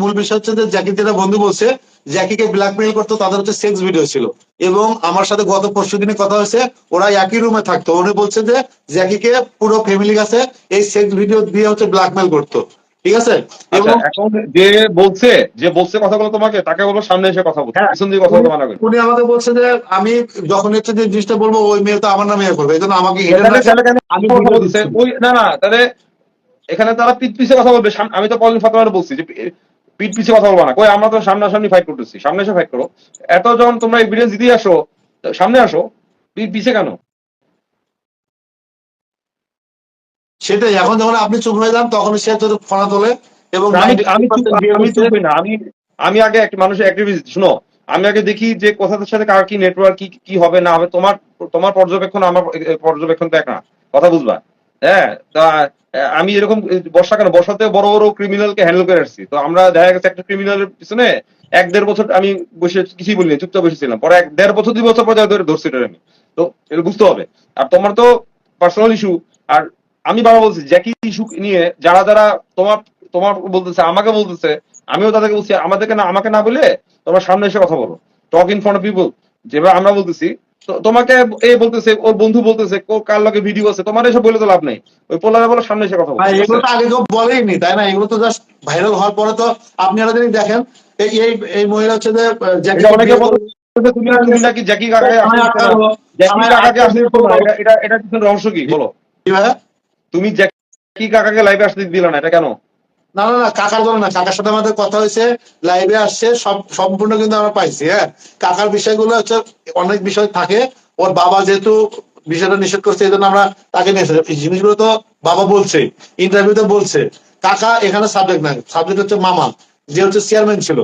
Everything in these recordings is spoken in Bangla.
মূল বিষয় হচ্ছে যে জ্যাকি যেটা বন্ধু বলছে জ্যাকিকে ব্ল্যাকমেইল করতো তাদের হচ্ছে সেক্স ভিডিও ছিল। এবং আমার সাথে গত পরশু দিনে কথা হয়েছে ওরা একই রুমে থাকতো। উনি বলছে যে জ্যাকিকে পুরো ফ্যামিলি কাছে এই সেক্স ভিডিও দিয়ে হচ্ছে ব্ল্যাকমেইল করতো। ঠিক আছে? এবং আচ্ছা যে বলছে যে বলছে কথাগুলো তোমাকে তাকে বলো সামনে এসে কথা বলতে হ্যাঁ। পিছন দিয়ে কথা বলতে মানা করি। উনি আমাকে বলছে যে আমি যখন হচ্ছে যে জিনিসটা বলব ওই মেয়ে তো আমার নামে করবে। এই জন্য আমাকে আমি কথা ওই না না তাহলে এখানে তারা পিঠ পিছে কথা বলবে। আমি তো পলিন ফাতেমার বলছি যে পিঠ পিছে কথা বলব না। কই আমরা তো সামনাসামনি ফাইট করতেছি। সামনে এসে ফাইট করো। এত যখন তোমরা এভিডেন্স দিতে আসো সামনে আসো পিঠ পিছে কেন? সেটাই এখন যখন আপনি চুপ হয়ে যান তখন সে তোর ফোনা তোলে এবং আমি আমি চুপ 90% বিয়ে আমি করছে। চুপ হই না। আমি আমি আগে একটা মানুষের অ্যাক্টিভিস্ট শুনো? আমি আগে দেখি যে কথাদের সাথে কার কি নেটওয়ার্ক কি কি হবে না হবে। তোমার তোমার পর্যবেক্ষণ আমার পর্যবেক্ষণ তো এক না। কথা বুঝবা? হ্যাঁ তা আমি এরকম বর্ষা কেন? বর্ষাতে বড় বড় ক্রিমিনালকে হ্যান্ডেল করে আসছি। তো আমরা দেখা গেছে একটা ক্রিমিনালের পিছনে এক দেড় বছর আমি বসে কিছুই বলিনি, চুপচাপ বসেছিলাম। পরে এক দেড় বছর, দুই বছর পর ধরছি এটার আমি। তো এটা বুঝতে হবে। আর তোমার তো পার্সোনাল ইস্যু আর আমি বাবা বলছি জ্যাকি ইস্যু নিয়ে যারা যারা তোমার তোমার বলতেছে, আমাকে বলতেছে, আমিও তাদেরকে বলছি, আমাদেরকে না, আমাকে না বলে তোমার সামনে এসে কথা বলো। Talk in front of people যেভাবে আমরা বলতেছি তোমাকে এ বলতেছে ওর বন্ধু বলতেছে কার লগে ভিডিও আছে তোমার এসব বলে তো লাভ নেই। ওই পোলারে বলো সামনে এসে কথা বলো। এগুলো তো আগে কেউ বলেইনি তাই না? এগুলো তো জাস্ট ভাইরাল হওয়ার পরে তো আপনি আলাদা দেখেন এই এই মহিলা হচ্ছে যে জ্যাকি অনেকে তুমি নাকি জ্যাকি কাকাকে জ্যাকি কাকাকে আসতে এটা- এটা রহস্য কি? বলো। কি ভাই? তুমি জ্যাকি কাকাকে লাইভে আসতে দিলা না এটা কেন? না না না, কাকার জন্য না, কাকার সাথে আমাদের কথা হয়েছে লাইভে আসছে, সব, সম্পূর্ণ কিন্তু আমরা পাইছি হ্যাঁ? কাকার বিষয়গুলো হচ্ছে, অনেক বিষয় থাকে, ওর বাবা যেহেতু বিষয়টা নিষেধ করছে, এই জন্য আমরা তাকে নিয়ে এসেছি। জিনিসগুলো তো বাবা বলছে ইন্টারভিউতে বলছে। কাকা এখানে সাবজেক্ট না সাবজেক্ট হচ্ছে মামা, যে হচ্ছে চেয়ারম্যান ছিল।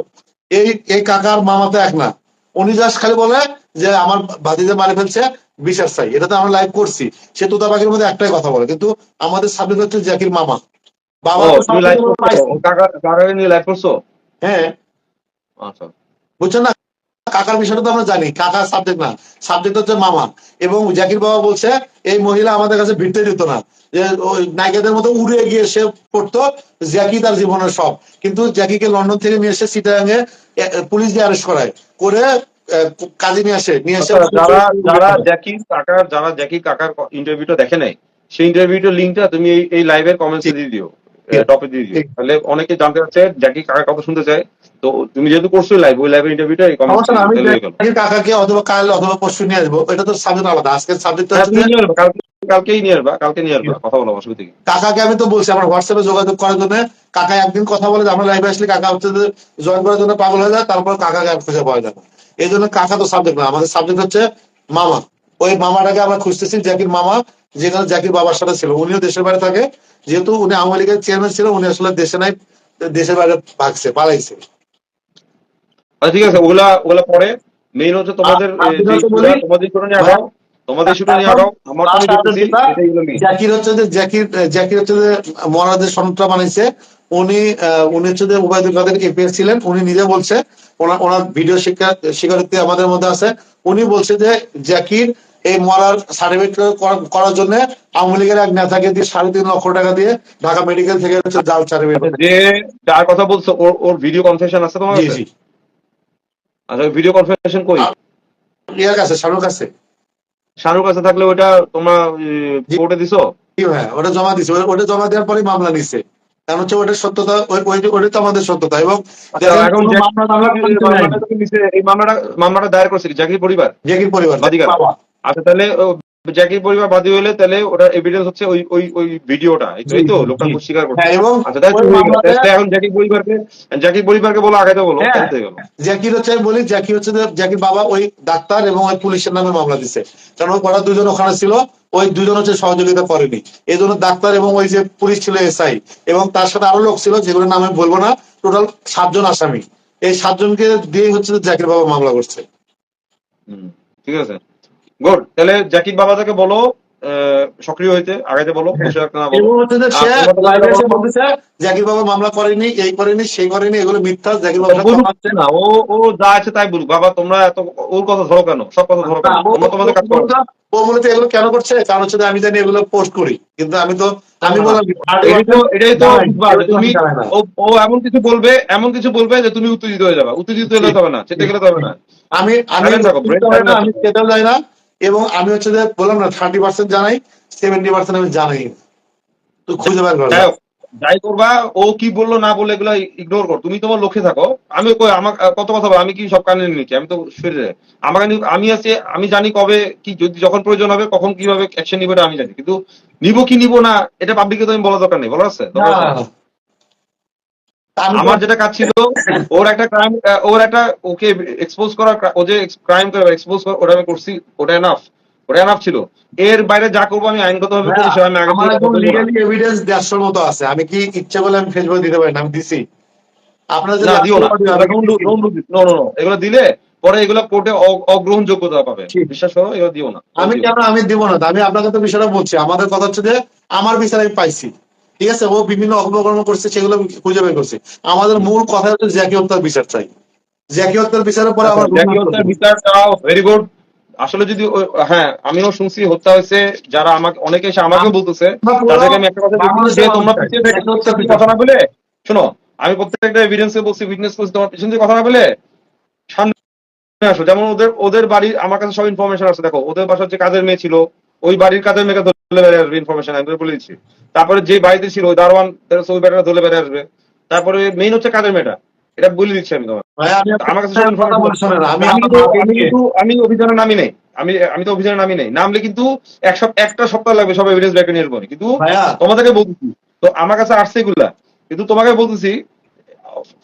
এই এই কাকার মামা তো এক না। উনি জাস্ট খালি বলে যে, আমার বাদিতে মারি ফেলছে বিশ্বাস চাই। এটা তো আমরা লাইভ করছি। সে তোতা পাখির মধ্যে একটাই কথা বলে, কিন্তু আমাদের সাবজেক্ট হচ্ছে জ্যাকির মামা। বাবা ও তো তুমি লাইভ subject করছ? পাইছে। ও কাকা কাকাকে নিয়ে লাইভ করছ? হ্যাঁ। বুঝছেন না? কাকার বিষয়টা তো আমরা জানি। কাকার সাবজেক্ট না। সাবজেক্ট হচ্ছে মামা। এবং জাকির বাবা বলছে এই মহিলা আমাদের কাছে ভিড়তে দিত না। যে ওই নায়িকাদের মতো উড়ে গিয়ে সে পড়তো জ্যাকি তার জীবনের সব। কিন্তু জ্যাকিকে লন্ডন থেকে নিয়ে এসে সিটাঙ্গে পুলিশ দিয়ে অ্যারেস্ট করায়। করে কাজে নিয়ে আসে। নিয়ে এসে আচ্ছা, যারা যারা জ্যাকি কাকার যারা জ্যাকি কাকার ইন্টারভিউটা দেখে নাই সেই ইন্টারভিউটার লিঙ্কটা তুমি এই লাইভের কমেন্টসে দিয়ে দিও। টপে দিয়ে দিও। তাহলে অনেকে জানতে চাচ্ছে জ্যাকি কাকার কথা শুনতে চায়? তো তুমি যেহেতু করছ লাইভ ওই লাইভের ইন্টারভিউটা এই জ্যাকির কাকাকে অথবা কাল অথবা পরশু নিয়ে আসব এটা তো সাবজেক্ট আলাদা। সাবজেক্ট হ্যাঁ, আসবা কালকেই নিয়ে আসবা কালকে নিয়ে আসবা কথা বলো অসুবিধা কি? কাকাকে আমি তো বলছি আমার হোয়াটসঅ্যাপে যোগাযোগ করার জন্য। কাকা একদিন কথা বলে যে আমরা লাইভে আসলে কাকা হচ্ছে জয়েন করার জন্য পাগল হয়ে যায় তারপর কাকাকে আর খুঁজে পাওয়া যায় না। এই জন্য কাকা তো সাবজেক্ট না আমাদের সাবজেক্ট হচ্ছে মামা। ওই মামাটাকে আমরা খুঁজতেছি জ্যাকির মামা যেখানে জ্যাকির বাবার সাথে ছিল। উনিও দেশের বাইরে থাকে। যেহেতু উনি আওয়ামী লীগের চেয়ারম্যান ছিল উনি আসলে দেশে নাই দেশের বাইরে ভাগছে পালাইছে। আচ্ছা ঠিক আছে ওগুলা ওগুলা পরে। মেইন হচ্ছে তোমাদের তোমাদের ইস্যুটা নিয়ে আগাও তোমাদের ইস্যুটা নিয়ে আগাও আমার তো দেখতেছি। জাকির হচ্ছে যে জাকির জাকির হচ্ছে যে মহারাজের সনদটা বানাইছে উনি উনি হচ্ছে যে উবায়দুল কাদের এপিএস ছিলেন। উনি নিজে বলছে ওনার ওনার ভিডিও শিক্ষা স্বীকারোক্তি আমাদের মধ্যে আছে। উনি বলছে যে জাকির এই মরার সার্টিফিকেট করার জন্য আওয়ামী লীগের এক নেতাকে দিয়ে সাড়ে তিন লক্ষ টাকা দিয়ে ঢাকা মেডিকেল থেকে হচ্ছে জাল সার্টিফিকেট যে যার কথা বলছো ওর ওর ভিডিও কনফেশন আছে তোমার কাছে? আচ্ছা ভিডিও কই? ইয়ার কাছে শাহরুখ কাছে। শানুর কাছে থাকলে ওটা তোমরা কোর্টে দিছো? ভাইয়া ওটা জমা দিছে। ওটা- ওটা জমা দেওয়ার পরেই মামলা নিচ্ছে কারণ হচ্ছে ওটার সত্যতা ওটাই তো আমাদের সত্যতা এবং এই মামলাটা দায়ের করছে? জাকির পরিবার? জাকির পরিবার। বাদীকার। আচ্ছা তাহলে ও জাকির পরিবার বাদী হলে তাহলে ওটার এভিডেন্স হচ্ছে ওই ওই ওই ভিডিওটা এই তো লোকটা। স্বীকার করছে। হ্যাঁ এবং আচ্ছা তাহলে এখন জাকির পরিবারকে জাকির পরিবারকে বলো বলো। তাহলে তো গেল। জাকির হচ্ছে আমি বলি জাকির হচ্ছে যে জাকির বাবা ওই ডাক্তার এবং ওই পুলিশের নামে মামলা দিছে। কারণ ওরা দুজন ওখানে ছিল ওই দুজন হচ্ছে সহযোগিতা করেনি। এই জন্য ডাক্তার এবং ওই যে পুলিশ ছিল এসআই এবং তার সাথে আরও লোক ছিল যেগুলোর নাম আমি বলব না টোটাল সাতজন আসামি। এই সাতজনকে দিয়ে হচ্ছে যে জাকির বাবা মামলা করছে। হুম, ঠিক আছে। গুড তাহলে জাকির বাবাকে বলো সক্রিয় হইতে আগাইতে বলো জাকির বাবা মামলা করেনি এই করেনি সেই করেনি এগুলো মিথ্যা জাকির বাবা না ও ও যা আছে তাই বলুক বাবা তোমরা এত ওর কথা ধরো কেন সব কথা ধরো কেন তোমাদের কাজ করো ও মূলত এগুলো কেন করছে কারণ হচ্ছে আমি জানি এগুলো পোস্ট করি কিন্তু আমি তো আমি এটাই তো তুমি ও এমন কিছু বলবে এমন কিছু বলবে যে তুমি উত্তেজিত হয়ে যাবে উত্তেজিত হলে হবে না চেতে গেলে তো হবে না আমি আমি আমি সেটাও যাই না এবং আমি হচ্ছে যে বললাম না থার্টি পার্সেন্ট জানাই সেভেন্টি পার্সেন্ট আমি জানাই। তুই খুঁজে বের কর। যাই হোক, যাই করবা ও কি বলল না বলল এগুলো ইগনোর কর। তুমি তোমার লক্ষ্যে থাকো। আমি কই আমার কত কথা বল আমি কি সব কানে নিচ্ছি? আমি তো শরীরে। আমার কানে- আমি আছে আমি জানি কবে কি যদি যখন প্রয়োজন হবে কখন কীভাবে অ্যাকশন নিবে আমি জানি। কিন্তু নিব কি নিব না এটা পাবলিকে তো আমি বলা দরকার নেই। বলা আছে না, দরকার না, আছে? না। আমি আমার যেটা কাজ ছিল ওর একটা ক্রাইম ওর একটা ওকে এক্সপোজ করা ও যে ক্রাইম করে এক্সপোজ করা ওটা আমি করছি ওটা এনাফ ওটা এনাফ ছিল। এর বাইরে যা করব আমি আইনগত ভাবে করি সেটা আমি আগে না। লিগালি এভিডেন্স দেড়শোর মতো আছে। আমি কি ইচ্ছে করলে আমি ফেসবুকে দিতে পারি? না আমি দিছি। আপনারা যদি না দিও না. No, no, no. এগুলো দিলে পরে এগুলো কোর্টে অগ্রহণযোগ্যতা পাবে। বিশ্বাস করো এগুলো দিও না। আমি কেন আমি দিব না? আমি আপনাকে তো বিষয়টা বলছি। আমাদের কথা হচ্ছে যে আমার বিচার আমি পাইছি। ঠিক আছে ও বিভিন্ন অপকর্ম করছে সেগুলো খুঁজে বের করছি। আমাদের মূল কথা হচ্ছে জ্যাকি হত্যার বিচার চাই। জ্যাকি হত্যার বিচারের পরে আমার জ্যাকি হত্যার বিচার চাও ভেরি গুড আসলে যদি হ্যাঁ আমিও শুনছি হত্যা হয়েছে যারা আমাকে অনেকে এসে আমাকে বলতেছে তাদেরকে আমি একটা কথা বলছি যে তোমরা পিছিয়ে থেকে কথা না বলে শোনো আমি প্রত্যেকটা এভিডেন্স বলছি উইটনেস করছি তোমার পিছন কথা না বলে সামনে আসো। যেমন ওদের ওদের বাড়ির আমার কাছে সব ইনফরমেশন আছে দেখো ওদের বাসার যে কাজের মেয়ে ছিল ওই বাড়ির কাজের মেয়েকে ধরে বেড়ে আসবে ইনফরমেশন আমি বলে দিচ্ছি। তারপরে যে বাড়িতে ছিল ওই দারোয়ান ওই বেটাটা ধরে বেড়ে আসবে। তারপরে মেইন হচ্ছে কাজের মেয়েটা? এটা বলে দিচ্ছি আমি তোমার আমার কাছে আমি অভিযানে নামি নেই। আমি আমি তো অভিযানে নামি নেই। নামলে কিন্তু এক সপ্তাহ একটা সপ্তাহ লাগবে সব এভিডেন্স ব্যাকে নিয়ে আসব। কিন্তু তোমাদেরকে বলতেছি তো আমার কাছে আসছে এগুলা। কিন্তু তোমাকে বলতেছি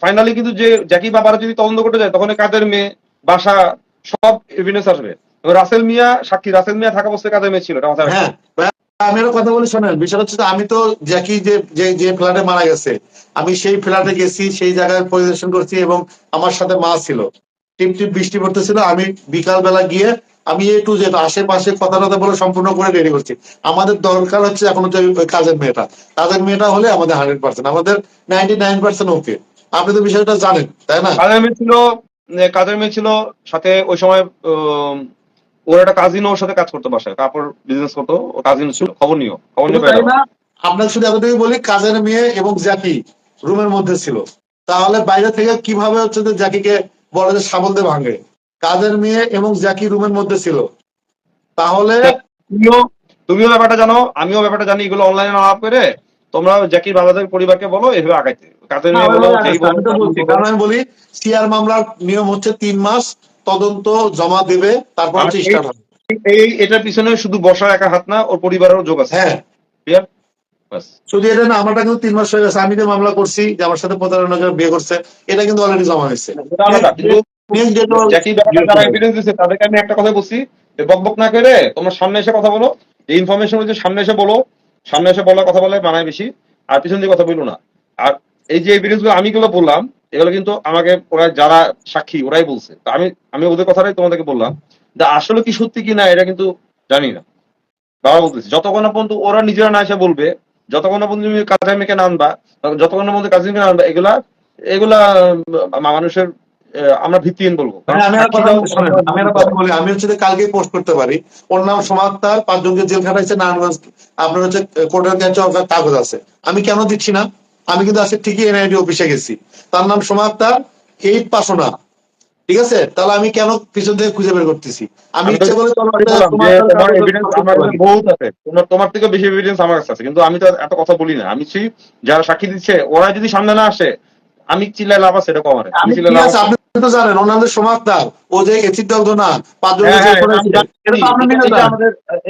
ফাইনালি কিন্তু যে জ্যাকি বাবারা যদি তদন্ত করতে যায় তখন কাদের মেয়ে বাসা সব এভিডেন্স আসবে। রাসেল মিয়া সাক্ষী রাসেল মিয়া থাকা অবস্থায় মেয়ে ছিল? হ্যাঁ আমি একটা কথা বলি শোনেন বিষয়টা হচ্ছে আমি তো জ্যাকি যে যে যে ফ্ল্যাটে মারা গেছে আমি সেই ফ্ল্যাটে গেছি সেই জায়গায় পরিদর্শন করছি এবং আমার সাথে মা ছিল। টিপ টিপ বৃষ্টি পড়তেছিল আমি বিকাল বেলা গিয়ে আমি একটু যে আশেপাশে কথা টথা বলে সম্পূর্ণ করে রেডি করছি। আমাদের দরকার হচ্ছে এখন ওই কাজের মেয়েটা। কাজের মেয়েটা হলে আমাদের হান্ড্রেড পার্সেন্ট আমাদের নাইনটি নাইন পার্সেন্ট ওকে। আপনি তো বিষয়টা জানেন তাই না? কাদের মেয়ে ছিল? এ, কাদের মেয়ে ছিল? সাথে ওই সময় ওর একটা কাজিন ওর সাথে কাজ করতো বাসায় কাপড় বিজনেস করতো ও কাজিন ছিল খবর নিও খবর নিয়ে শুধু তাই পেয়ে না আপনাকে শুধু এতটুকু বলি কাজের মেয়ে এবং জ্যাকি রুমের মধ্যে ছিল। তাহলে বাইরে থেকে কীভাবে হচ্ছে যে বলে যে সাবল দিয়ে ভাঙে? কাজের মেয়ে এবং রুমের মধ্যে ছিল। তাহলে তুমিও তুমিও ব্যাপারটা জানো আমিও ব্যাপারটা জানি এগুলো অনলাইনে না আপ করে তোমরা জাকির বাবাদের পরিবারকে বলো এভাবে আগাইতে। কাদের না, মেয়ে বলো আমি বলি। সিআর মামলার নিয়ম হচ্ছে তিন মাস তদন্ত জমা দেবে তারপর হচ্ছে এই- স্টার্ট হবে। এই এটার পিছনে শুধু বর্ষার একা হাত না ওর পরিবারেরও যোগ আছে। হ্যাঁ। শুধু এটা না আমারটা কিন্তু তিন মাস হয়ে গেছে আমি যে মামলা করছি যে আমার সাথে প্রতারণা করে বিয়ে করছে এটা কিন্তু অলরেডি জমা হয়েছে। দিচ্ছে তাদেরকে আমি একটা কথা বলছি যে বকবক না করে তোমরা সামনে এসে কথা বলো যে ইনফরমেশন হচ্ছে সামনে এসে বলো সামনে এসে বলার কথা বলে মানায় বেশি আর পিছন দিয়ে কথা বলো না। আর এই যে এভিডেন্সগুলো আমি গুলো বললাম এগুলো কিন্তু আমাকে ওরা যারা সাক্ষী ওরাই বলছে। তো আমি আমি ওদের কথাটাই তোমাদেরকে বললাম যে আসলে কি সত্যি কি না এটা কিন্তু জানি না। বাবা বলতেছি যতক্ষণ না পর্যন্ত ওরা নিজেরা না এসে বলবে যতক্ষণ পর্যন্ত তুমি কাজের মেয়েকে না আনবা যতক্ষণ পর্যন্ত কাজের মেয়ে আনবা এগুলা এগুলা মানুষের আমরা ভিত্তিহীন বলব। হ্যাঁ, আমি হচ্ছে কালকে পোস্ট করতে পারি। ওর নাম সমাপ্তার পাঁচজনকে জেল খাটাইছে নারায়ণগঞ্জ আপনার হচ্ছে কোর্টের কাগজ আছে। আমি কেন দিচ্ছি না? আমি কিন্তু আজকে ঠিকই এনআইডি অফিসে গেছি। তার নাম সমাপ্তার এইট পাসোনা ঠিক আছে? তাহলে আমি কেন পিছন থেকে খুঁজে বের করতেছি? আমি ইচ্ছে করে তোমার থেকে বেশি এভিডেন্স আমার কাছে আছে। কিন্তু আমি তো এত কথা বলি না। আমি যারা সাক্ষী দিচ্ছে ওরা যদি সামনে না আসে আমি চিল্লাই লাভ আছে এটা কমারে আমি চিল্লাই লাভ তো জানেন ওনাদের ও যে এসিড দগ্ধ না হ্যাঁ, হ্যাঁ।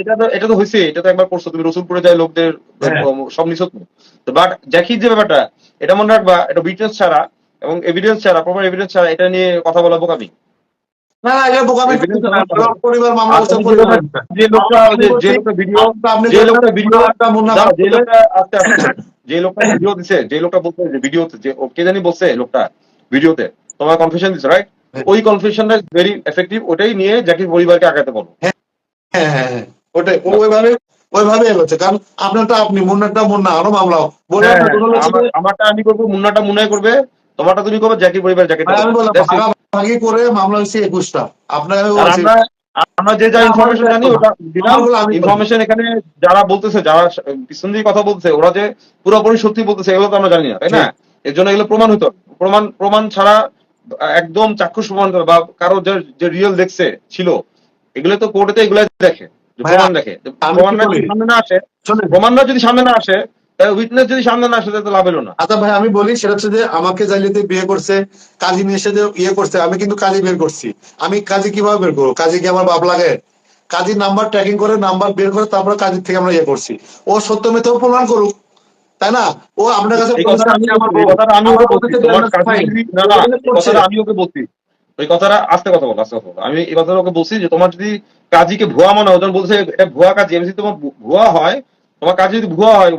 এটা তো এটা তো হয়েছে এটা তো একবার তুমি রসুলপুরে যায় লোকদের হ্যাঁ। সব তো। বাট জ্যাকির যে ব্যাপারটা এটা মনে রাখবা এটা বিটনেস ছাড়া এবং এভিডেন্স ছাড়া প্রপার এভিডেন্স ছাড়া এটা নিয়ে কথা বলা বোকামি। না না এটা বোকামি। পরিবার মামলা পরিবার যে লোকটা যে- যে লোকটা ভিডিও যে লোকটা ভিডিও যে লোকটা আস্তে আস্তে যে লোকটা ভিডিও দিছে যে লোকটা বলছে যে ভিডিওতে যে কে জানি বলছে লোকটা ভিডিওতে তোমার কনফেশন দিছে রাইট হ্যাঁ। ওই কনফেশনটা ভেরি এফেক্টিভ ওটাই নিয়ে জাকির পরিবারকে আগাতে বলো। হ্যাঁ হ্যাঁ হ্যাঁ ওটাই। ওইভাবে ওইভাবে এগোচ্ছে। কারণ আপনারটা আপনি মুন্নারটা মুন্না আরও মামলা বলে হ্যাঁ, আমার- আমারটা আমি করব মুন্নাটা মুন্নাই করবে। তোমারটা তুমি করবে জ্যাকি পরিবার বললাম ভাগাভাগি করে মামলা হয়েছে একুশটা। আপনার আমি আমরা যে যা ইনফরমেশন জানি ওটা দিলাম। ইনফরমেশন এখানে যারা বলতেছে যারা পিছন দিয়ে কথা বলছে ওরা যে পুরোপুরি সত্যি বলতেছে এগুলো তো আমরা জানি না তাই না? এর জন্য এগুলো প্রমাণ হতো প্রমাণ প্রমাণ ছাড়া একদম চাক্ষুষ প্রমাণ করে বা কারও যে রিয়েল দেখছে ছিল এগুলো তো কোর্টেতে এগুলো দেখে প্রমাণ দেখে? যদি সামনে না আসে যদি সামনে না আসে উইটনেস যদি সামনে না আসে তো লাভ হলো না। আচ্ছা ভাই আমি বলি সেটা হচ্ছে যে আমাকে জালিয়াতি বিয়ে করছে কাজী নিয়ে এসে ইয়ে করছে আমি কিন্তু কাজী বের করছি। আমি কাজী কীভাবে বের করব? কাজী কি আমার বাপ লাগে? কাজীর নাম্বার ট্র্যাকিং করে নাম্বার বের করে তারপরে কাজীর থেকে আমরা ইয়ে করছি। ও সত্য মিথ্যা প্রমাণ করুক তাই না ও আপনার কাছে আমি ওকে বলছি আমি ওকে বলছি ওই কথাটা আস্তে কথা বল আস্তে কথা আমি এই কথাটা ওকে বলছি যে তোমার যদি কাজীকে ভুয়া মনে হয় তখন বলছে এটা ভুয়া কাজী আমি যদি তোমার ভুয়া হয় তোমার কাজী যদি ভুয়া হয়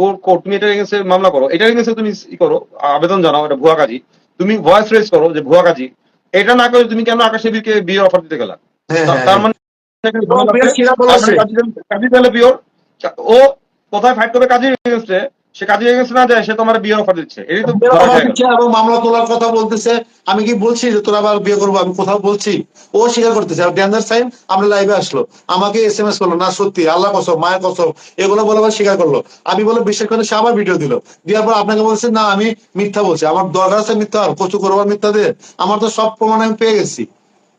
গো কোর্ট তুমি এগেন্সে মামলা করো এটা এগেন্সে তুমি ই করো আবেদন জানাও এটা ভুয়া কাজী তুমি ভয়েস রেজ করো যে ভুয়া কাজী এটা না করে তুমি কেন আকাশে বীরকে বিয়ের অফার দিতে গেলা হ্যাঁ, হ্যাঁ, তার মানে বিয়ে মানে তাহলে- কাজী তাহলে পিওর ও কোথায় ফাইট করবে কাজী এগেন্সে সে কাজী এগেন্সে না যায় সে তোমার বিয়ের অফার দিচ্ছে। এটাই তো এবং মামলা তোলার কথা বলতেছে। আমি কি বলছি যে তোরা আবার বিয়ে করব? আমি কোথাও বলছি। ও স্বীকার করতেছে। আর ডেঞ্জার সাইন আমরা লাইভে আসলো। আমাকে এস এম এস করল না সত্যি আল্লাহ কসম মায়ের কসম। এগুলো বলে আবার স্বীকার করল। আমি বলে বিশ্বাস করে সে আবার ভিডিও দিল। দেওয়ার পর আপনাকে বলছে না আমি মিথ্যা বলছি। আমার দরকার আছে মিথ্যা আর কচু করবার মিথ্যা দিয়ে। আমার তো সব প্রমাণ আমি পেয়ে গেছি।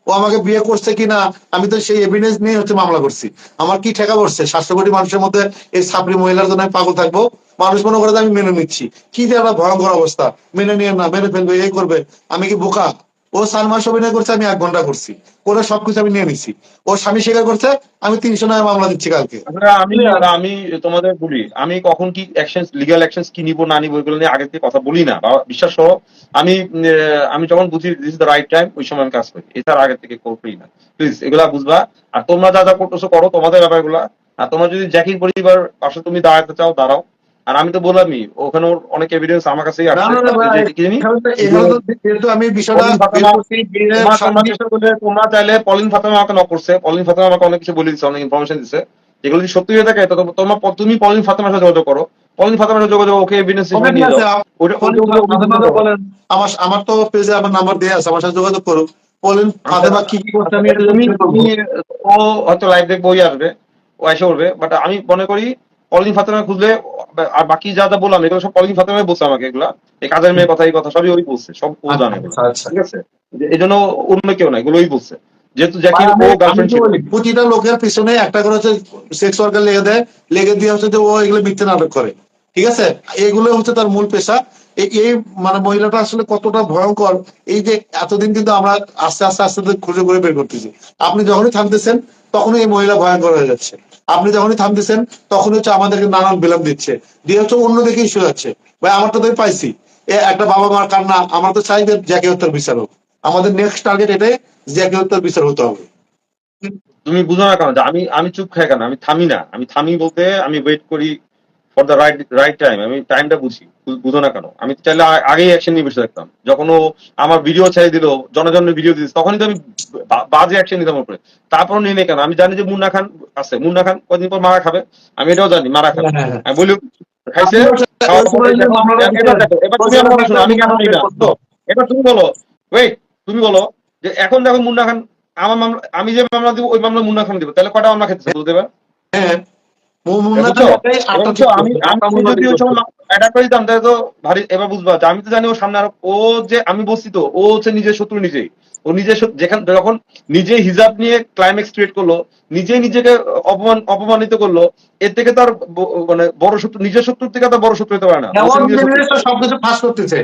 ও আমাকে বিয়ে করছে কিনা, আমি তো সেই এভিডেন্স নিয়ে হচ্ছে মামলা করছি। আমার কি ঠেকা পড়ছে? সাতশো কোটি মানুষের মধ্যে এই ছাপড়ি মহিলার জন্য পাগল থাকব? মানুষ মনে করে আমি মেনে নিচ্ছি। কি যে একটা ভয়ঙ্কর অবস্থা। মেনে নিয়ে না, মেনে ফেলবে, এই করবে। আমি কি বোকা? ও মাস অভিনয় করছে, আমি এক ঘণ্টা করছি করে সবকিছু আমি নিয়ে নিছি। ও স্বামী স্বীকার করছে, আমি তিনশো নয় মামলা দিচ্ছি কালকে। আমি আমি তোমাদের বলি, আমি কখন কি অ্যাকশন লিগ্যাল অ্যাকশন কি নিব, না নিব, এগুলো নিয়ে আগে থেকে কথা বলি না। বিশ্বাস সহ আমি আমি যখন বুঝি দিস দ্য রাইট টাইম ওই সময় আমি কাজ করি। এছাড়া আগে থেকে করি না। প্লিজ এগুলা বুঝবা। আর তোমরা যা যা করতেছো করো, তোমাদের ব্যাপারগুলা। আর তোমরা যদি জ্যাকিং পরিবার পাশে তুমি দাঁড়াতে চাও, দাঁড়াও। আর আমি তো বললামই ওখানে অনেক এভিডেন্স আমার কাছেই পলিন তোমরা- চাইলে পলিন ফাতেমা আমাকে নক করছে। পলিন ফাতেমা আমাকে অনেক কিছু বলে দিচ্ছে অনেক ইনফরমেশন দিচ্ছে যেগুলো যদি সত্যি হয়ে থাকে তোমার তুমি পলিন ফাতেমার সাথে যোগাযোগ করো। পলিন ফাতেমার সাথে যোগাযোগ ওকে এভিডেন্স নিয়ে যাও। পলিন আমার আমার তো পেজে আমার নাম্বার দেয়া আছে আমার সাথে যোগাযোগ করুক বলেন ফাতেমা কি কি করছে আমি ও হয়তো লাইভ দেখবে ওই আসবে ও এসে উঠবে বাট আমি মনে করি পলিন ফাতেমা খুঁজলে আর বাকি যা যা বললাম এগুলো সব পলিন ফাতেমা বলছে আমাকে এগুলা। এই কাজের মেয়ে কথা এই কথা সবই ওই বলছে সব ও জানে। এগুলো। আচ্ছা, আচ্ছা। ঠিক আছে? এই জন্য অন্য কেউ না এগুলোই বলছে। যেহেতু জ্যাকি ও গার্লফ্রেন্ড ছিল। প্রতিটা লোকের পিছনে একটা করে হচ্ছে সেক্স ওয়ার্কার লেগে দেয় লেগে দিয়ে হচ্ছে যে ও এগুলো মিথ্যে নাটক করে। ঠিক আছে? এগুলো হচ্ছে তার মূল পেশা। এই মানে মহিলাটা আসলে কতটা ভয়ঙ্কর, এই যে এতদিন কিন্তু আমরা আস্তে আস্তে আস্তে খুঁজে করে বের করতেছি। আপনি যখনই থামতেছেন, তখনই এই মহিলা ভয়ঙ্কর হয়ে যাচ্ছে। আপনি যখনই থামতেছেন তখন হচ্ছে আমাদেরকে নানান বিলম্ব দিচ্ছে। দিয়ে হচ্ছে অন্য দিকে ইস্যু যাচ্ছে। ভাই, আমার তো পাইছি। এ, একটা বাবা মার কান্না, আমরা তো চাই যে জ্যাকে হত্যার বিচার হোক। আমাদের নেক্সট টার্গেট এটাই জ্যাকে হত্যার বিচার হতে হবে। তুমি বুঝো না কেন আমি আমি চুপ খাই কেন? আমি থামি না। আমি থামি বলতে আমি ওয়েট করি for the right right time আমি টাইমটা বুঝি বুঝো না কেন? আমি চাইলে আগেই অ্যাকশন নিয়ে বসে থাকতাম। যখন ও আমার ভিডিও ছেড়ে দিল জনজনের ভিডিও দিস তখনই তো আমি বাজে অ্যাকশন নিতাম উপরে তারপর নিয়ে নেই কেন? আমি জানি যে মুন্না খান আছে। মুন্না খান কদিন পর মারা খাবে? আমি এটাও জানি মারা খাবে। হ্যাঁ, হ্যাঁ। আমি বলি খাইছে? এবার তুমি আমার শোনো, আমি কেন নিই না? এবার তুমি বলো ওয়েট তুমি বলো যে এখন দেখো মুন্না খান আমার মামলা আমি যে মামলা দিব ওই মামলা মুন্না খান দিব। তাহলে কটা মামলা খেতে বুঝতে পারবে আমি তো এবার বুঝবা আমি তো জানি ও সামনে আরও ও যে আমি বলছি তো ও হচ্ছে নিজের শত্রু নিজেই। ও নিজের যেখান যখন নিজে হিজাব নিয়ে ক্লাইম্যাক্স ক্রিয়েট করল নিজেই নিজেকে অপমান অপমানিত করল এর থেকে তার মানে বড় শত্রু নিজের শত্রুর থেকে তার বড় শত্রু হতে পারে না। সবকিছু ফাঁস করতেছে।